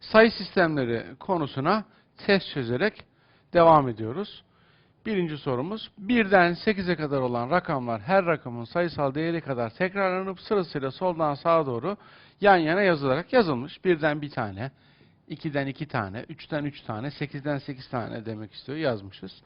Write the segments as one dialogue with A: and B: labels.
A: sayı sistemleri konusuna test çözerek devam ediyoruz. Birinci sorumuz, 1'den 8'e kadar olan rakamlar her rakamın sayısal değeri kadar tekrarlanıp sırasıyla soldan sağa doğru yan yana yazılarak yazılmış. 1'den bir tane, 2'den 2 tane, 3'ten 3 tane, 8'den 8 tane demek istiyor yazmışız.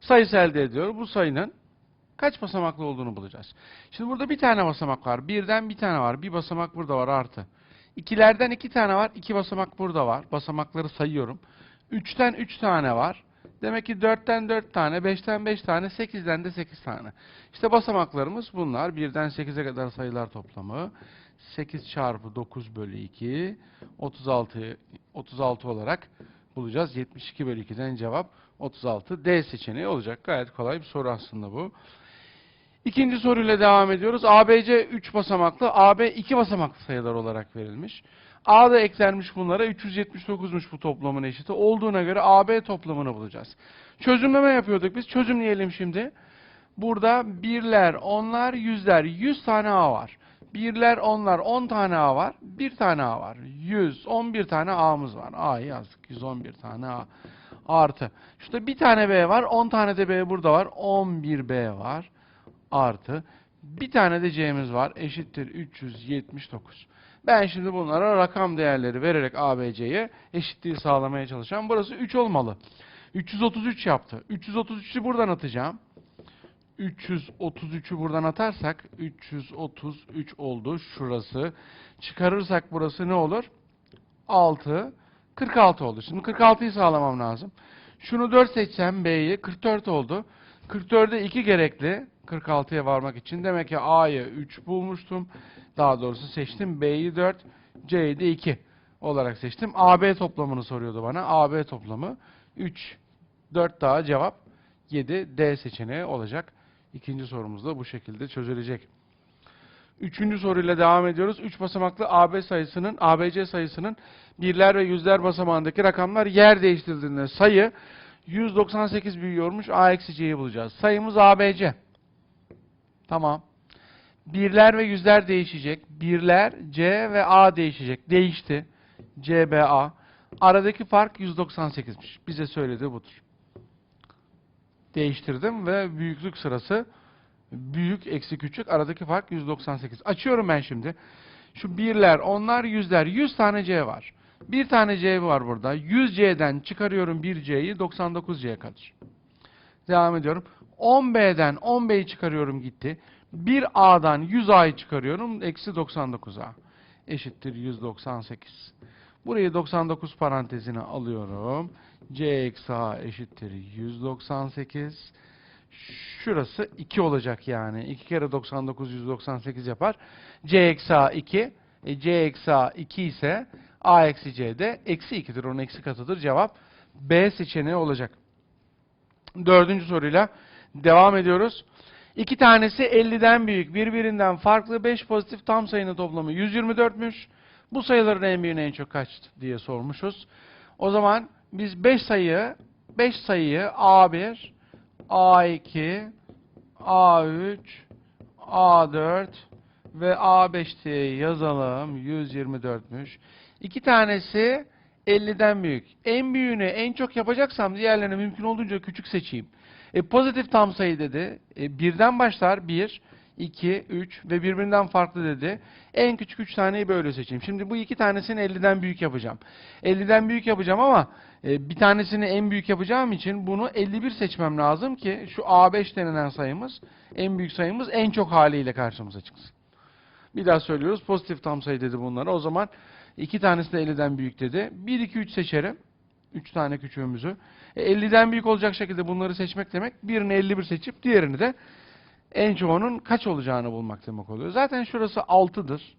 A: Sayısı elde ediyor. Bu sayının kaç basamaklı olduğunu bulacağız. Şimdi burada bir tane basamak var. Birden bir tane var. Bir basamak burada var artı. İkilerden iki tane var. iki basamak burada var. Basamakları sayıyorum. Üçten üç tane var. Demek ki dörtten dört tane, beşten beş tane, sekizden de sekiz tane. İşte basamaklarımız bunlar. Birden sekize kadar sayılar toplamı. 8 çarpı 9 bölü 2, 36, 36 olarak bulacağız. 72 bölü 2'den cevap 36. D seçeneği olacak. Gayet kolay bir soru aslında bu. İkinci soruyla devam ediyoruz. ABC 3 basamaklı, AB 2 basamaklı sayılar olarak verilmiş. A da eklenmiş bunlara. 379'muş bu toplamın eşiti. Olduğuna göre AB toplamını bulacağız. Çözümleme yapıyorduk biz. Çözümleyelim şimdi. Burada birler, onlar, yüzler. 100 tane A var. Birler, onlar, 10 tane A var. 1 tane A var. 100, 11 tane A'mız var. A'yı yazdık. 111 tane A. Artı. Şurada bir tane B var. 10 tane de B burada var. 11 B var artı bir tane de c'miz var eşittir 379. Ben şimdi bunlara rakam değerleri vererek ABC'ye eşitliği sağlamaya çalışacağım. Burası 3 olmalı. 333 yaptı. 333'ü buradan atacağım. 333'ü buradan atarsak 333 oldu şurası. Çıkarırsak burası ne olur? 6 46 oldu. Şimdi 46'yı sağlamam lazım. Şunu 4 seçsem B'yi 44 oldu. 44'e 2 gerekli 46'ya varmak için. Demek ki A'yı 3 bulmuştum. Daha doğrusu seçtim. B'yi 4, C'yi de 2 olarak seçtim. AB toplamını soruyordu bana. AB toplamı 3, 4 daha cevap 7 D seçeneği olacak. İkinci sorumuz da bu şekilde çözülecek. Üçüncü soruyla devam ediyoruz. 3 basamaklı AB sayısının, ABC sayısının birler ve yüzler basamağındaki rakamlar yer değiştirdiğinde sayı 198 büyüyormuş. A eksi C'yi bulacağız. Sayımız ABC. Tamam. Birler ve yüzler değişecek. Birler C ve A değişecek. Değişti. C, B, A. Aradaki fark 198'miş. Bize söyledi budur. Değiştirdim ve büyüklük sırası büyük eksi küçük aradaki fark 198. Açıyorum ben şimdi. Şu birler, onlar, yüzler. 100 tane C var. Bir tane C var burada. 100C'den çıkarıyorum 1C'yi 99C kalır. Devam ediyorum. 10B'den 10B'yi çıkarıyorum gitti. 1A'dan 100A'yı çıkarıyorum. Eksi 99A. Eşittir 198. Burayı 99 parantezine alıyorum. C eksi A eşittir 198. Şurası 2 olacak yani. 2 kere 99 198 yapar. C eksi A 2. E, C eksi A 2 ise A eksi C de eksi 2'dir. Onun eksi katıdır. Cevap B seçeneği olacak. Dördüncü soruyla devam ediyoruz. İki tanesi 50'den büyük, birbirinden farklı 5 pozitif tam sayının toplamı 124'müş. Bu sayıların en büyüğünü en çok kaç diye sormuşuz. O zaman biz 5 sayı 5 sayıyı A1, A2, A3, A4 ve A5 diye yazalım. 124'müş. İki tanesi 50'den büyük. En büyüğünü en çok yapacaksam diğerlerini mümkün olduğunca küçük seçeyim. E, pozitif tam sayı dedi. E, birden başlar. 1, 2, 3 ve birbirinden farklı dedi. En küçük 3 taneyi böyle seçeyim. Şimdi bu iki tanesini 50'den büyük yapacağım. 50'den büyük yapacağım ama e, bir tanesini en büyük yapacağım için bunu 51 seçmem lazım ki şu A5 denilen sayımız, en büyük sayımız en çok haliyle karşımıza çıksın. Bir daha söylüyoruz. Pozitif tam sayı dedi bunlara. O zaman iki tanesi de 50'den büyük dedi. 1, 2, 3 seçerim. 3 tane küçüğümüzü. E, 50'den büyük olacak şekilde bunları seçmek demek. Birini 51 seçip diğerini de en çoğunun kaç olacağını bulmak demek oluyor. Zaten şurası 6'dır.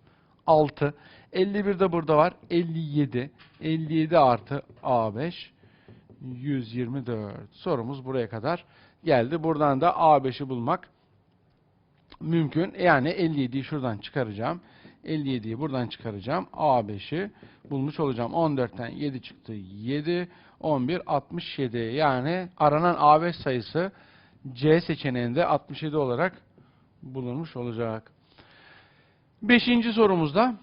A: 6. 51 de burada var. 57. 57 artı A5. 124. Sorumuz buraya kadar geldi. Buradan da A5'i bulmak mümkün. Yani 57'yi şuradan çıkaracağım. 57'yi buradan çıkaracağım. A5'i bulmuş olacağım. 14'ten 7 çıktı. 7, 11, 67. Yani aranan A5 sayısı C seçeneğinde 67 olarak bulunmuş olacak. Beşinci sorumuzda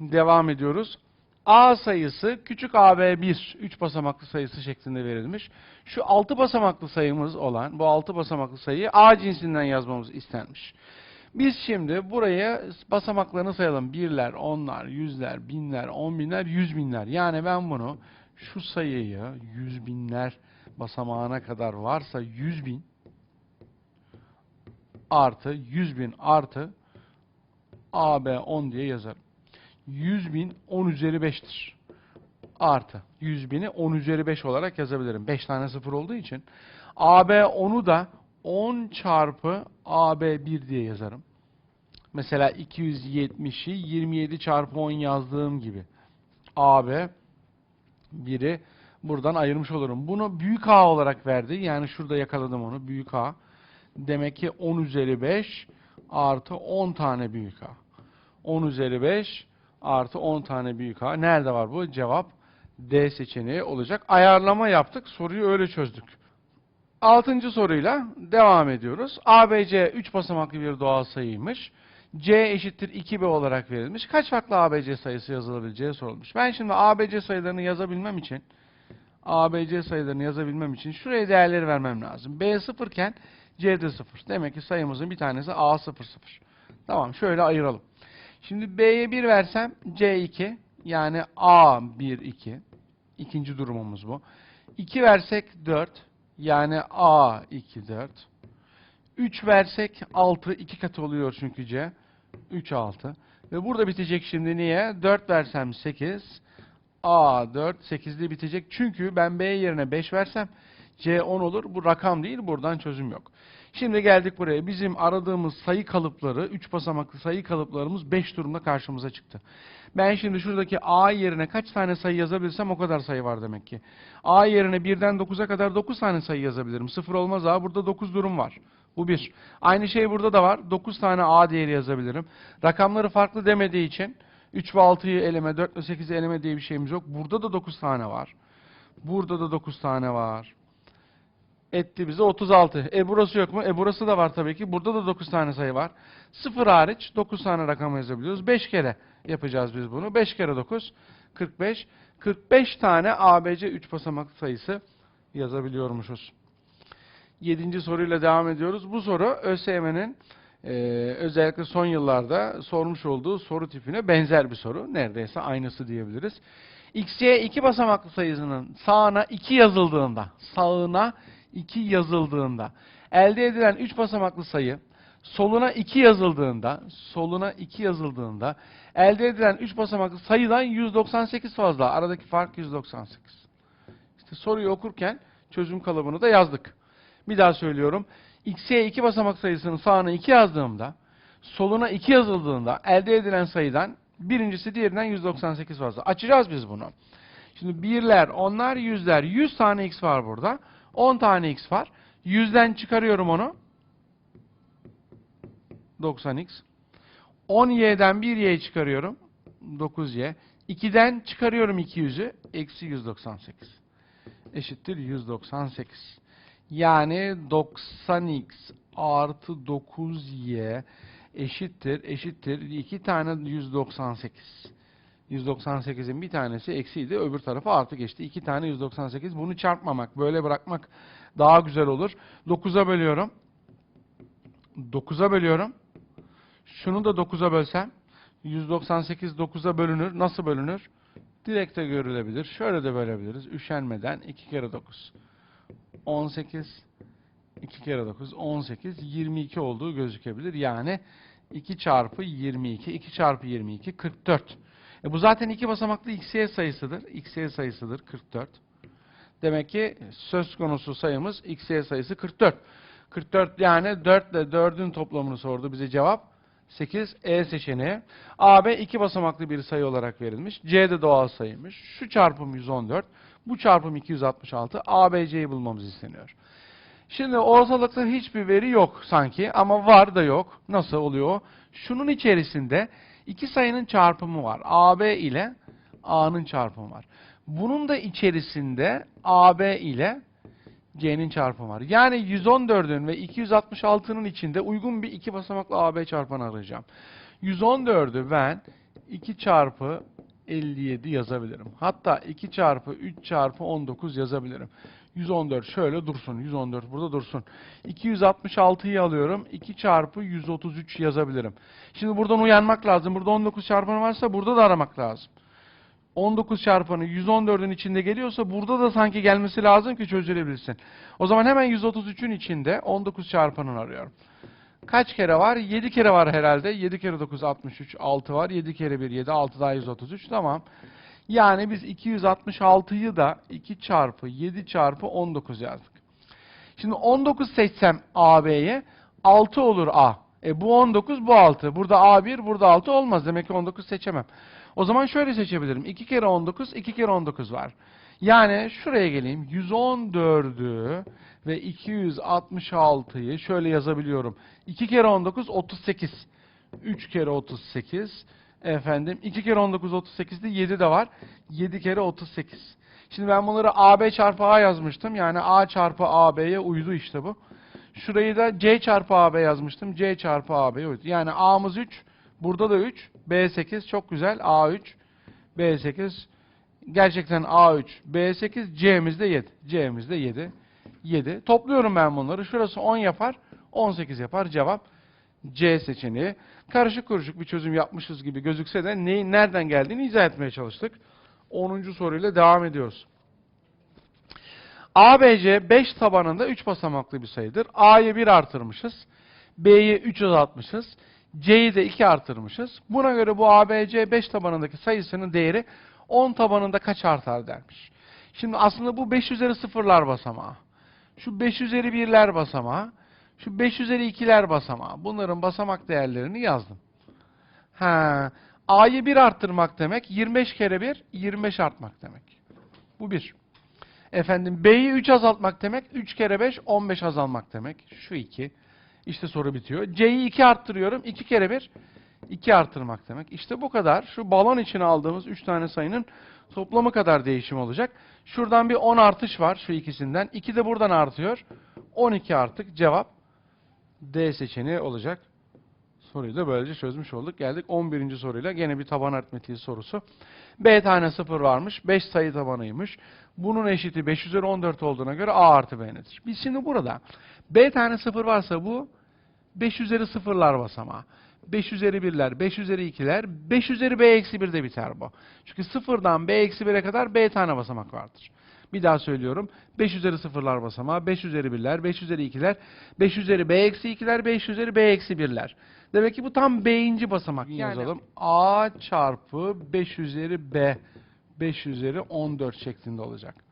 A: devam ediyoruz. A sayısı küçük AB1 3 basamaklı sayısı şeklinde verilmiş. Şu 6 basamaklı sayımız olan bu 6 basamaklı sayıyı A cinsinden yazmamız istenmiş. Biz şimdi buraya basamaklarını sayalım. Birler, onlar, yüzler, binler, on binler, yüz binler. Yani ben bunu şu sayıyı yüz binler basamağına kadar varsa yüz bin artı yüz bin artı AB 10 diye yazarım. 100 bin 10 üzeri 5'tir. Artı 100 bini 10 üzeri 5 olarak yazabilirim. 5 tane sıfır olduğu için. AB 10'u da 10 çarpı AB 1 diye yazarım. Mesela 270'i 27 çarpı 10 yazdığım gibi. AB 1'i buradan ayırmış olurum. Bunu büyük A olarak verdi. Yani şurada yakaladım onu. Büyük A. Demek ki 10 üzeri 5 artı 10 tane büyük A. 10 üzeri 5 artı 10 tane büyük A. Nerede var bu? Cevap D seçeneği olacak. Ayarlama yaptık. Soruyu öyle çözdük. Altıncı soruyla devam ediyoruz. ABC 3 basamaklı bir doğal sayıymış. C eşittir 2B olarak verilmiş. Kaç farklı ABC sayısı yazılabileceği sorulmuş. Ben şimdi ABC sayılarını yazabilmem için ABC sayılarını yazabilmem için şuraya değerleri vermem lazım. B 0 iken C'de 0. Demek ki sayımızın bir tanesi A00. Tamam şöyle ayıralım. Şimdi B'ye 1 versem C2 yani A1 2. İkinci durumumuz bu. 2 versek 4 yani A2 4. 3 versek 6 2 katı oluyor çünkü C. 3 6. Ve burada bitecek şimdi niye? 4 versem 8. A4 8'de bitecek. Çünkü ben B yerine 5 versem C 10 olur. Bu rakam değil. Buradan çözüm yok. Şimdi geldik buraya. Bizim aradığımız sayı kalıpları, 3 basamaklı sayı kalıplarımız 5 durumda karşımıza çıktı. Ben şimdi şuradaki A yerine kaç tane sayı yazabilirsem o kadar sayı var demek ki. A yerine 1'den 9'a kadar 9 tane sayı yazabilirim. 0 olmaz A. Burada 9 durum var. Bu bir. Aynı şey burada da var. 9 tane A değeri yazabilirim. Rakamları farklı demediği için 3 ve 6'yı eleme, 4 ve 8'i eleme diye bir şeyimiz yok. Burada da 9 tane var. Burada da 9 tane var. Etti bize 36. E burası yok mu? E burası da var tabii ki. Burada da 9 tane sayı var. 0 hariç 9 tane rakam yazabiliyoruz. 5 kere yapacağız biz bunu. 5 kere 9 45. 45 tane ABC 3 basamak sayısı yazabiliyormuşuz. 7. soruyla devam ediyoruz. Bu soru ÖSYM'nin e, özellikle son yıllarda sormuş olduğu soru tipine benzer bir soru. Neredeyse aynısı diyebiliriz. XY iki basamaklı sayısının sağına 2 yazıldığında, sağına 2 yazıldığında, elde edilen 3 basamaklı sayı soluna 2 yazıldığında, soluna 2 yazıldığında, elde edilen 3 basamaklı sayıdan 198 fazla. Aradaki fark 198. İşte soruyu okurken çözüm kalıbını da yazdık. Bir daha söylüyorum. X'ye 2 basamak sayısının sağına 2 yazdığımda, soluna 2 yazıldığında elde edilen sayıdan birincisi diğerinden 198 fazla. Açacağız biz bunu. Şimdi birler, onlar, yüzler. 100 tane x var burada. 10 tane x var. 100'den çıkarıyorum onu. 90x. 10y'den 1y çıkarıyorum. 9y. 2'den çıkarıyorum 200'ü. Eksi 198. Eşittir 198. Yani 90x artı 9y eşittir, eşittir. 2 tane 198. 198'in bir tanesi eksiydi, öbür tarafa artı geçti. 2 tane 198. Bunu çarpmamak, böyle bırakmak daha güzel olur. 9'a bölüyorum. 9'a bölüyorum. Şunu da 9'a bölsem 198 9'a bölünür. Nasıl bölünür? Direkt de görülebilir. Şöyle de bölebiliriz. Üşenmeden 2 kere 9. 18 2 kere 9 18 22 olduğu gözükebilir. Yani 2 çarpı 22 2 çarpı 22 44. E bu zaten iki basamaklı xy sayısıdır. xy sayısıdır 44. Demek ki söz konusu sayımız xy sayısı 44. 44 yani 4 ile 4'ün toplamını sordu bize cevap. 8 E seçeneği. AB iki basamaklı bir sayı olarak verilmiş. C de doğal sayıymış. Şu çarpım 114. Bu çarpım 266. ABC'yi bulmamız isteniyor. Şimdi ortalıkta hiçbir veri yok sanki ama var da yok. Nasıl oluyor? Şunun içerisinde iki sayının çarpımı var. AB ile A'nın çarpımı var. Bunun da içerisinde AB ile C'nin çarpımı var. Yani 114'ün ve 266'nın içinde uygun bir iki basamaklı AB çarpanı arayacağım. 114'ü ben 2 çarpı 57 yazabilirim. Hatta 2 çarpı 3 çarpı 19 yazabilirim. 114 şöyle dursun. 114 burada dursun. 266'yı alıyorum. 2 çarpı 133 yazabilirim. Şimdi buradan uyanmak lazım. Burada 19 çarpanı varsa burada da aramak lazım. 19 çarpanı 114'ün içinde geliyorsa burada da sanki gelmesi lazım ki çözülebilsin. O zaman hemen 133'ün içinde 19 çarpanını arıyorum. Kaç kere var? 7 kere var herhalde. 7 kere 9 63, 6 var. 7 kere 1 7, 6 daha 133. Tamam. Yani biz 266'yı da 2 çarpı 7 çarpı 19 yazdık. Şimdi 19 seçsem AB'ye 6 olur A. E bu 19 bu 6. Burada A1 burada 6 olmaz. Demek ki 19 seçemem. O zaman şöyle seçebilirim. 2 kere 19 2 kere 19 var. Yani şuraya geleyim. 114'ü ve 266'yı şöyle yazabiliyorum. 2 kere 19 38. 3 kere 38. Efendim 2 kere 19 38'de 7 de var. 7 kere 38. Şimdi ben bunları AB çarpı A yazmıştım. Yani A çarpı AB'ye uydu işte bu. Şurayı da C çarpı AB yazmıştım. C çarpı AB'ye uydu. Yani A'mız 3. Burada da 3. B8 çok güzel. A3. B8. Gerçekten A3. B8. C'miz de 7. C'miz de 7. 7. Topluyorum ben bunları. Şurası 10 yapar. 18 yapar. Cevap C seçeneği. Karışık kuruşuk bir çözüm yapmışız gibi gözükse de neyin nereden geldiğini izah etmeye çalıştık. 10. soruyla devam ediyoruz. ABC 5 tabanında 3 basamaklı bir sayıdır. A'yı 1 artırmışız. B'yi 3 azaltmışız. C'yi de 2 artırmışız. Buna göre bu ABC 5 tabanındaki sayısının değeri 10 tabanında kaç artar dermiş. Şimdi aslında bu 5 üzeri sıfırlar basamağı. Şu 5 üzeri birler basamağı. Şu 5 üzeri 2'ler basamağı. Bunların basamak değerlerini yazdım. Ha, A'yı 1 arttırmak demek 25 kere 1 25 artmak demek. Bu 1. Efendim B'yi 3 azaltmak demek 3 kere 5 15 azalmak demek. Şu 2. İşte soru bitiyor. C'yi 2 arttırıyorum. 2 kere 1 2 artırmak demek. İşte bu kadar. Şu balon içine aldığımız 3 tane sayının toplamı kadar değişim olacak. Şuradan bir 10 artış var şu ikisinden. 2 de buradan artıyor. 12 artık cevap D seçeneği olacak. Soruyu da böylece çözmüş olduk. Geldik 11. soruyla. Gene bir taban aritmetiği sorusu. B tane 0 varmış. 5 sayı tabanıymış. Bunun eşiti 5 üzeri 14 olduğuna göre A artı B nedir? Biz şimdi burada B tane 0 varsa bu 5 üzeri sıfırlar basamağı. 5 üzeri 1'ler, 5 üzeri 2'ler, 5 üzeri B eksi 1 de biter bu. Çünkü sıfırdan B eksi 1'e kadar B tane basamak vardır. Bir daha söylüyorum. 5 üzeri sıfırlar basamağı, 5 üzeri 1'ler, 5 üzeri 2'ler, 5 üzeri B eksi 2'ler, 5 üzeri B eksi 1'ler. Demek ki bu tam B'inci basamak.
B: Yani-
A: Yazalım. A çarpı 5 üzeri B. 5 üzeri 14 şeklinde olacak.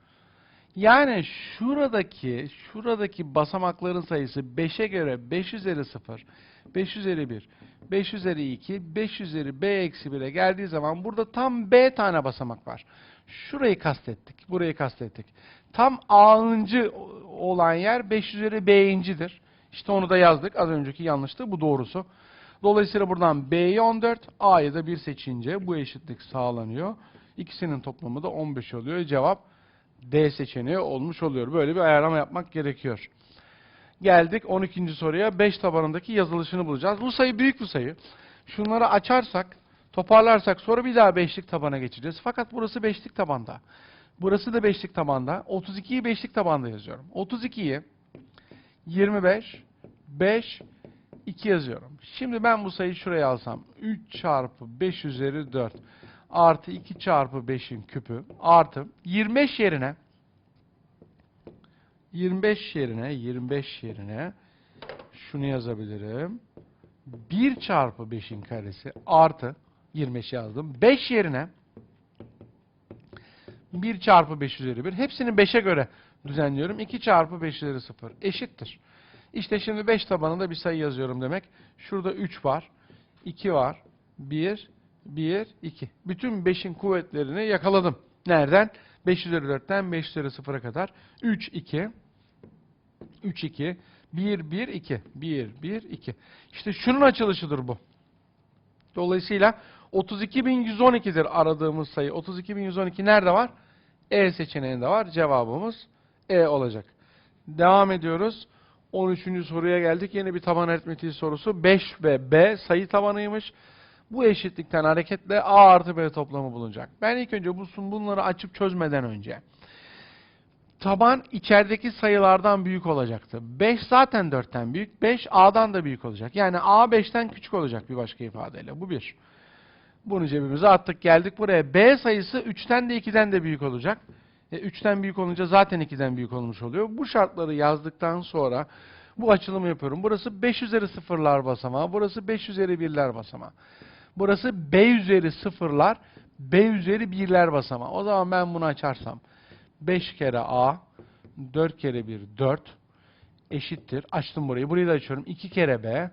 A: Yani şuradaki şuradaki basamakların sayısı 5'e göre 5 üzeri 0, 5 üzeri 1, 5 üzeri 2, 5 üzeri b eksi 1'e geldiği zaman burada tam b tane basamak var. Şurayı kastettik, burayı kastettik. Tam a'ıncı olan yer 5 üzeri b'incidir. İşte onu da yazdık. Az önceki yanlıştı. Bu doğrusu. Dolayısıyla buradan b'yi 14, a'yı da 1 seçince bu eşitlik sağlanıyor. İkisinin toplamı da 15 oluyor. Cevap D seçeneği olmuş oluyor. Böyle bir ayarlama yapmak gerekiyor. Geldik 12. soruya. 5 tabanındaki yazılışını bulacağız. Bu sayı büyük bir sayı. Şunları açarsak, toparlarsak sonra bir daha 5'lik tabana geçeceğiz. Fakat burası 5'lik tabanda. Burası da 5'lik tabanda. 32'yi 5'lik tabanda yazıyorum. 32'yi 25, 5, 2 yazıyorum. Şimdi ben bu sayıyı şuraya alsam. 3 çarpı 5 üzeri 4 artı 2 çarpı 5'in küpü artı 25 yerine 25 yerine 25 yerine şunu yazabilirim. 1 çarpı 5'in karesi artı 25 yazdım. 5 yerine 1 çarpı 5 üzeri 1. Hepsini 5'e göre düzenliyorum. 2 çarpı 5 üzeri 0 eşittir. İşte şimdi 5 tabanında bir sayı yazıyorum demek. Şurada 3 var. 2 var. 1, 1, 2. Bütün 5'in kuvvetlerini yakaladım. Nereden? 5 üzeri 4'ten 5 üzeri 0'a kadar. 3, 2. 3, 2. 1, 1, 2. 1, 1, 2. İşte şunun açılışıdır bu. Dolayısıyla 32.112'dir aradığımız sayı. 32.112 nerede var? E seçeneğinde var. Cevabımız E olacak. Devam ediyoruz. 13. soruya geldik. Yeni bir taban aritmetiği sorusu. 5 ve B sayı tabanıymış. Bu eşitlikten hareketle A artı B toplamı bulunacak. Ben ilk önce bu bunları açıp çözmeden önce taban içerideki sayılardan büyük olacaktı. 5 zaten 4'ten büyük. 5 A'dan da büyük olacak. Yani A 5'ten küçük olacak bir başka ifadeyle. Bu bir. Bunu cebimize attık geldik buraya. B sayısı 3'ten de 2'den de büyük olacak. E, 3'ten büyük olunca zaten 2'den büyük olmuş oluyor. Bu şartları yazdıktan sonra bu açılımı yapıyorum. Burası 5 üzeri sıfırlar basamağı. Burası 5 üzeri birler basamağı. Burası B üzeri sıfırlar, B üzeri birler basamağı. O zaman ben bunu açarsam 5 kere A, 4 kere 1, 4 eşittir. Açtım burayı. Burayı da açıyorum. 2 kere B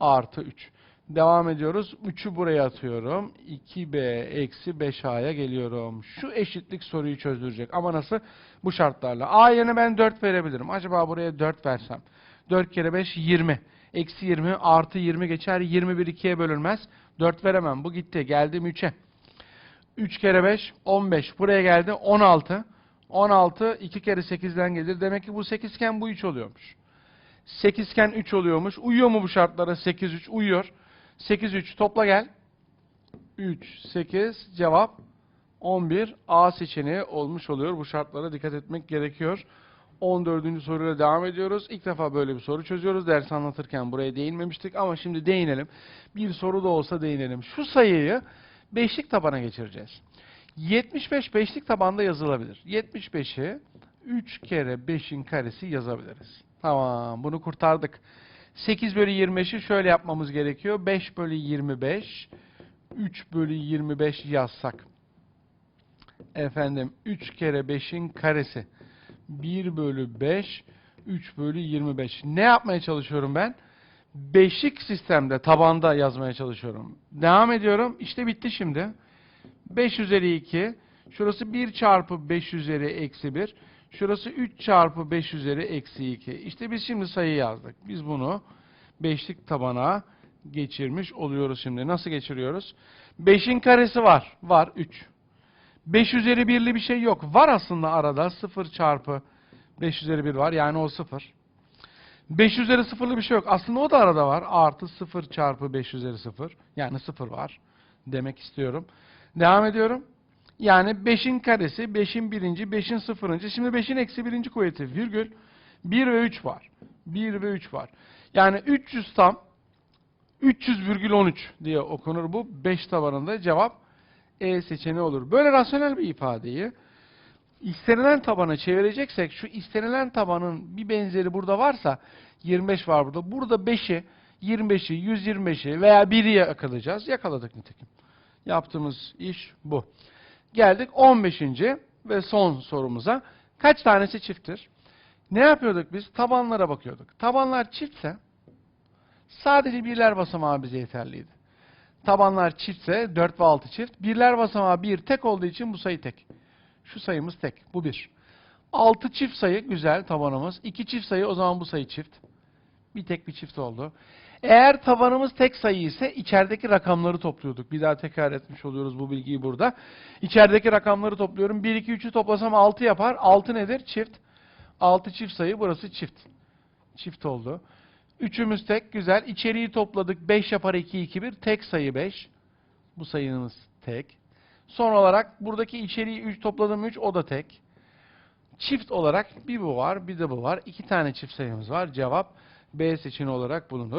A: artı 3. Devam ediyoruz. 3'ü buraya atıyorum. 2B eksi 5A'ya geliyorum. Şu eşitlik soruyu çözdürecek. Ama nasıl? Bu şartlarla. A yerine ben 4 verebilirim. Acaba buraya 4 versem. 4 kere 5 20. Eksi 20 artı 20 geçer. 21 2'ye bölünmez. 4 veremem. Bu gitti. Geldim 3'e. 3 kere 5 15. Buraya geldi 16. 16 2 kere 8'den gelir. Demek ki bu 8 iken bu 3 oluyormuş. 8 iken 3 oluyormuş. Uyuyor mu bu şartlara? 8 3 uyuyor. 8 3 topla gel. 3 8 cevap 11 A seçeneği olmuş oluyor. Bu şartlara dikkat etmek gerekiyor. 14. soruyla devam ediyoruz. İlk defa böyle bir soru çözüyoruz. Ders anlatırken buraya değinmemiştik ama şimdi değinelim. Bir soru da olsa değinelim. Şu sayıyı beşlik tabana geçireceğiz. 75 beşlik tabanda yazılabilir. 75'i 3 kere 5'in karesi yazabiliriz. Tamam bunu kurtardık. 8 bölü 25'i şöyle yapmamız gerekiyor. 5 bölü 25 3 bölü 25 yazsak. Efendim 3 kere 5'in karesi. 1 bölü 5 3 bölü 25. Ne yapmaya çalışıyorum ben? Beşik sistemde tabanda yazmaya çalışıyorum. Devam ediyorum. İşte bitti şimdi. 5 üzeri 2. Şurası 1 çarpı 5 üzeri eksi 1. Şurası 3 çarpı 5 üzeri eksi 2. İşte biz şimdi sayı yazdık. Biz bunu beşlik tabana geçirmiş oluyoruz şimdi. Nasıl geçiriyoruz? 5'in karesi var. Var 3. 5 üzeri 1'li bir şey yok. Var aslında arada 0 çarpı 5 üzeri 1 var. Yani o 0. 5 üzeri 0'lı bir şey yok. Aslında o da arada var. Artı 0 çarpı 5 üzeri 0. Yani 0 var. Demek istiyorum. Devam ediyorum. Yani 5'in karesi, 5'in birinci, 5'in sıfırıncı. Şimdi 5'in eksi birinci kuvveti virgül 1 ve 3 var. 1 ve 3 var. Yani 300 tam 300 virgül 13 diye okunur bu. 5 tabanında cevap E seçeneği olur. Böyle rasyonel bir ifadeyi istenilen tabana çevireceksek şu istenilen tabanın bir benzeri burada varsa 25 var burada. Burada 5'i, 25'i, 125'i veya 1'i yakalayacağız. Yakaladık nitekim. Yaptığımız iş bu. Geldik 15. ve son sorumuza. Kaç tanesi çifttir? Ne yapıyorduk biz? Tabanlara bakıyorduk. Tabanlar çiftse sadece birler basamağı bize yeterliydi. Tabanlar çiftse 4 ve 6 çift. Birler basamağı 1 tek olduğu için bu sayı tek. Şu sayımız tek. Bu 1. 6 çift sayı güzel tabanımız. 2 çift sayı o zaman bu sayı çift. Bir tek bir çift oldu. Eğer tabanımız tek sayı ise içerideki rakamları topluyorduk. Bir daha tekrar etmiş oluyoruz bu bilgiyi burada. İçerideki rakamları topluyorum. 1, 2, 3'ü toplasam 6 yapar. 6 nedir? Çift. 6 çift sayı burası çift. Çift oldu. Üçümüz tek. Güzel. İçeriği topladık. 5 yapar 2, 2, 1. Tek sayı 5. Bu sayımız tek. Son olarak buradaki içeriği 3 topladım 3 o da tek. Çift olarak bir bu var bir de bu var. İki tane çift sayımız var. Cevap B seçeneği olarak bulunur.